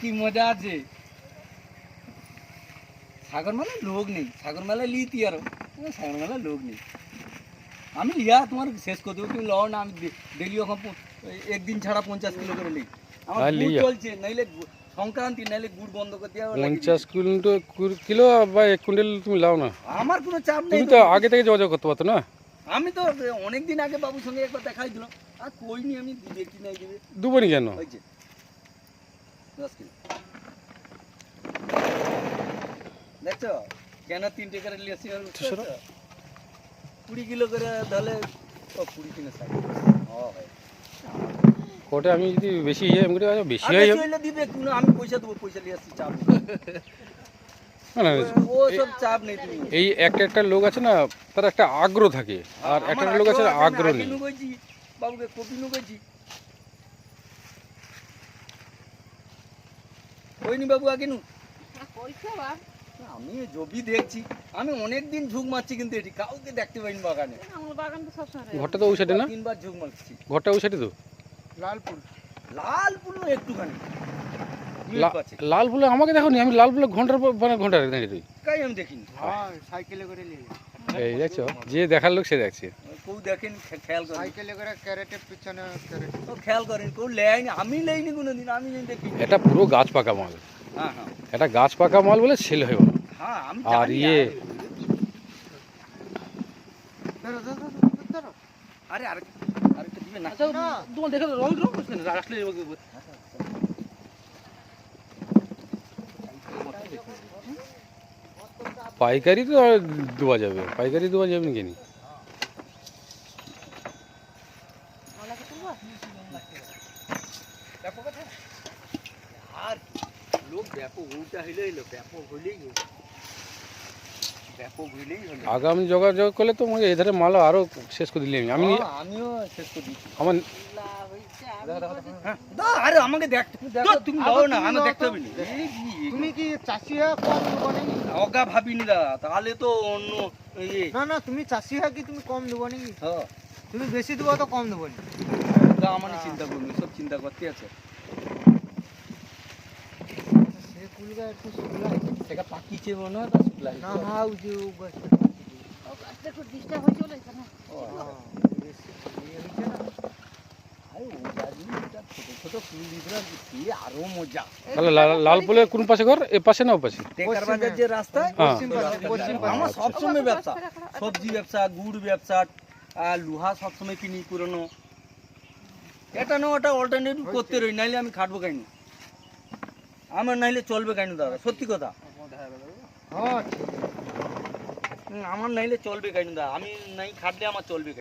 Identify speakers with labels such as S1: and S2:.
S1: কি মজা আছে। সাগর মেলায় লোক নেই সাগর মেলায় লিতি আরও। সাগর মেলায় লোক নেই। আমি লিয়া তোমার শেষ করে দেবো তুমি লও না আমি ডেলি ওখান একদিন ছাড়া পঞ্চাশ কিলো করে লিই আমার। চলছে নাইলে সংক্রান্তি নাইলে গুড় বন্ধ করে দেওয়া।
S2: পঞ্চাশ কুইন্টাল কিলো বা এক কুইন্টাল তুমি লাও না।
S1: আমার কোনো চাপ নেই
S2: তুমি তো আগে থেকে যোগাযোগ করতে পারতো না?
S1: আমি তো অনেক দিন আগে বাবুর সঙ্গে একবার দেখাই দিলাম আর কইনি আমি দেখি নাই দিবে
S2: দুবারই কেন?
S1: হয়েছে দশ কিলো দেখছ? কেন তিনটে করে
S2: দুশো
S1: পারছ? কুড়ি কিলো করে তাহলে কুড়ি কিলো ষাট
S2: কোটে আমি যদি বেশি ইয়ে আমি বেশি হয়ে যাবে
S1: দিবে আমি পয়সা দেবো পয়সা নিয়ে আসছি চাপ।
S2: না না
S1: ও সব চাপ নেই
S2: এই একটা একটা লোক আছে না তার একটা আগ্রহ থাকে। আর একটা লোক আছে আগ্রহ নেই।
S1: বাবুকে কপি নুগেছি ওইনি বাবু আগে নু। আমি জবি দেখছি আমি অনেক দিন ঝুঁক মারছি কিন্তু এটি কাউকে দেখতে পাইনি বাগানে।
S2: ঘরটা তো ওই সাইডে না?
S1: তিনবার ঝুঁক মারছি।
S2: ঘরটা ওই সাইডে তো?
S1: লালপুর লাল পুরো একটুখানি।
S2: লাল ফুলে আমাকে দেখো নি আমি লাল ফুলে ঘণ্টার পর মানে ঘণ্টা দাঁড়িয়ে
S1: কাই আমি দেখিনি।
S3: সাইকেলে করে নিয়ে
S2: এই দেখছ যে দেখার লোক সে দেখছে।
S1: কেউ দেখেন খেয়াল করেন।
S3: সাইকেলে করে ক্যারেটের পিছনে ক্যারেট।
S1: ও খেয়াল করেন কেউ লেয়নি আমি লেয়নি কোনোদিন আমি দেখিনি।
S2: এটা পুরো গাছ পাকা মাল।
S1: হ্যাঁ হ্যাঁ।
S2: এটা গাছ পাকা মাল বলে সেল হয়
S1: হ্যাঁ আমি
S2: আর ইয়ে।
S3: ধরো ধরো ধরো, ধরো।
S1: আরে আরে আরেকটা দিবে না।
S4: তোমার দেখে রং রং করছে না?
S2: পাইকারি তো দেওয়া যাবে। পাইকারি দেওয়া যাবে না? কেন আগামী যোগাযোগ করলে তো আমাকে এধারে মাল আরও শেষ করে দিলি আমি। আমি
S1: আমিও শেষ করে দিচ্ছি।
S2: আমার
S1: আরে আমাকে দেখতে তুমি দাও না আমি দেখতে হবে না।
S3: তুমি কি চাষি হয়ে কম দেবো
S1: অগা ভাবিনি দাদা তাহলে তো অন্য ইয়ে।
S3: না না তুমি চাষি হয়ে কি তুমি কম দেবো নাকি?
S1: হ্যাঁ
S3: তুমি বেশি দেবো তো কম দেবো না
S1: আমার চিন্তা করবি সব চিন্তা করতে আছে?
S3: সে কুলগা একটু শুকলাই
S1: সেটা পাকিছে মনে হয় শুকলাই।
S3: না হাউ যে ও গাছ
S1: আরে দিতে আরও মজা।
S2: তাহলে লাল- লাল কোন পাশে ঘর? এ পাশে না ও পাশে?
S1: টেকার যে রাস্তায়
S2: হ্যাঁ।
S3: পশ্চিম
S1: আমার সবসময় ব্যবসা। সবজি ব্যবসা গুড় ব্যবসা লোহা সবসময় কিনি পুরনো। এটা না ওটা অল্টারনেটিভ করতে রই নাইলে আমি খাটবো কেন? আমার নাইলে চলবে কেন দাদা? সত্যি কথা।
S3: হ্যাঁ
S1: আমার নাইলে চলবে কেন দাদা? আমি নাই খাটলে আমার চলবে